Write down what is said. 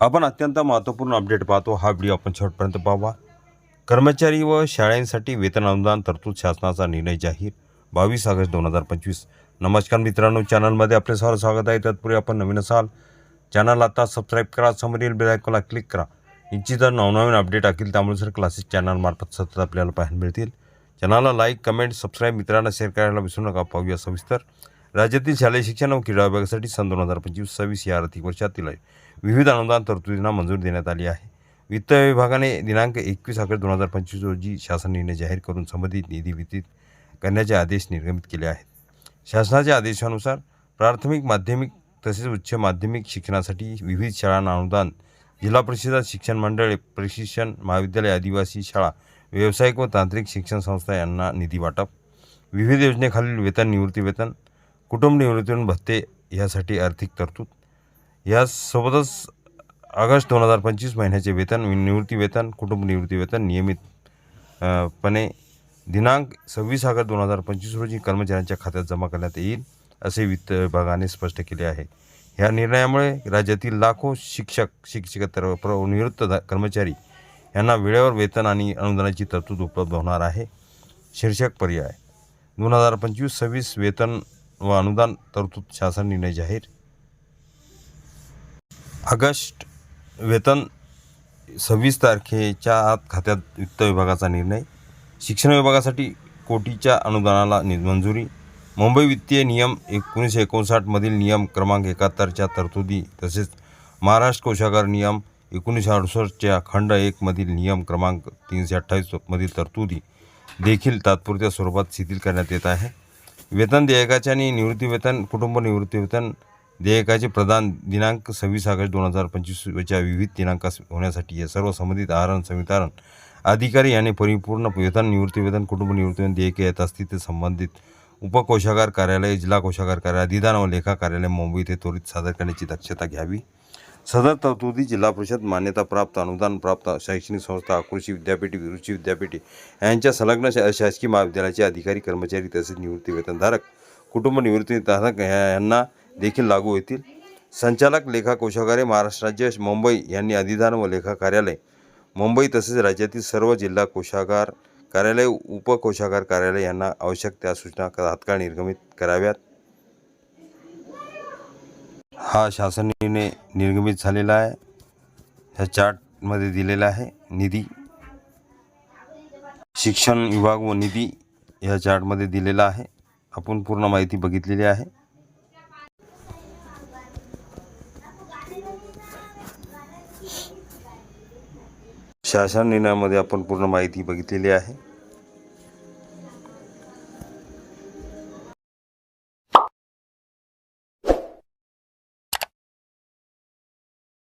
आपण अत्यंत महत्त्वपूर्ण अपडेट पाहतो. हा व्हिडिओ आपण शेवटपर्यंत पाहावा. कर्मचारी व शाळांसाठी वेतन अनुदान तरतूद शासनाचा निर्णय जाहीर. बावीस ऑगस्ट दोन हजार पंचवीस. नमस्कार मित्रांनो चॅनलमध्ये आपले सर्व स्वागत आहे. तत्पूर्वी आपण नवीन असाल चॅनल आता सबस्क्राईब करा. समोरील बेलायकॉला क्लिक करा. यांची जर नवनवीन अपडेट असेल त्यामुळे सर क्लासेस चॅनलमार्फत सतत आपल्याला पाहायला मिळतील. चॅनलला लाईक कमेंट सबस्क्राईब मित्रांना शेअर करायला विसरू नका. पाहूया सविस्तर. राज्यातील शालेय शिक्षण व क्रीडा विभागासाठी सन दोन हजार पंचवीस सव्वीस या आर्थिक वर्षातील विविध अनुदान तरतुदींना मंजुरी देण्यात आली आहे. वित्त विभागाने दिनांक एकवीस ऑगस्ट दोन हजार पंचवीस रोजी शासन निर्णय जाहीर करून संबंधित निधी वितरित करण्याचे आदेश निर्गमित केले आहेत. शासनाच्या आदेशानुसार प्राथमिक माध्यमिक तसेच उच्च माध्यमिक शिक्षणासाठी विविध शाळांना अनुदान जिल्हा परिषद शिक्षण मंडळे प्रशिक्षण महाविद्यालय आदिवासी शाळा व्यावसायिक व तांत्रिक शिक्षण संस्था यांना निधी वाटप विविध योजनेखालील वेतन निवृत्ती वेतन कुटुंब निवृत्ती भत्ते यासाठी आर्थिक तरतूद. यासोबतच ऑगस्ट दोन हजार पंचवीस महिन्याचे वेतन निवृत्ती वेतन कुटुंब निवृत्ती वेतन नियमितपणे दिनांक सव्वीस ऑगस्ट दोन हजार पंचवीस रोजी कर्मचाऱ्यांच्या खात्यात जमा करण्यात येईल असे वित्त विभागाने स्पष्ट केले आहे. ह्या निर्णयामुळे राज्यातील लाखो शिक्षक शिक्षकेतर प्र निवृत्त कर्मचारी यांना वेळेवर वेतन आणि अनुदानाची तरतूद उपलब्ध होणार आहे. शीर्षक पर्याय. दोन हजार पंचवीस सव्वीस वेतन व अनुदान तरतूद शासन निर्णय जाहीर. ऑगस्ट वेतन सव्वीस तारखेच्या आत खात्यात वित्त विभागाचा निर्णय. शिक्षण विभागासाठी कोटीच्या अनुदानाला नि- मंजुरी मुंबई वित्तीय नियम एकोणीसशे एकोणसाठमधील नियम क्रमांक एकाहत्तरच्या तरतुदी तसेच महाराष्ट्र कोशागार नियम एकोणीसशे अडुसष्टच्या खंड एकमधील नियम क्रमांक तीनशे अठ्ठावीसमधील तरतुदी देखील तात्पुरत्या स्वरूपात शिथिल करण्यात येत आहे. वेतन देयकाचे आणि निवृत्ती वेतन कुटुंब निवृत्ती वेतन देयकाचे प्रदान दिनांक सव्वीस ऑगस्ट दोन हजार पंचवीसच्या विविध दिनांकास होण्यासाठी या सर्व संबंधित आहरण संवितरण अधिकारी यांनी परिपूर्ण वेतन निवृत्ती वेतन कुटुंब निवृत्ती वेतन देयके येत असतील ते संबंधित उपकोशागार कार्यालय जिल्हा कोशागार कार्यालय अधिदान व लेखा कार्यालय मुंबई येथे त्वरित सादर करण्याची दक्षता घ्यावी. सदर तरतुदी जिल्हा परिषद मान्यताप्राप्त अनुदान प्राप्त शैक्षणिक संस्था कृषी विद्यापीठे विरुची विद्यापीठे यांच्या संलग्न शा शासकीय महाविद्यालयाचे अधिकारी कर्मचारी तसेच निवृत्ती वेतनधारक कुटुंब निवृत्तीधारक ह्या- यांना देखील लागू होतील. संचालक लेखा कोशागारे महाराष्ट्र राज्य मुंबई यांनी अधिदान व लेखा कार्यालय मुंबई तसेच राज्यातील सर्व जिल्हा कोशागार कार्यालय उपकोशागार कार्यालय यांना आवश्यक त्या सूचना तात्काळ निर्गमित कराव्यात. हा शासन निर्णय निर्गमित झालेला आहे. ह्या चार्टमध्ये दिलेला आहे निधी. शिक्षण विभाग व निधी ह्या चार्टमध्ये दिलेला आहे. आपण पूर्ण माहिती बघितलेली आहे. शासन निर्णयामध्ये आपण पूर्ण माहिती बघितलेली आहे.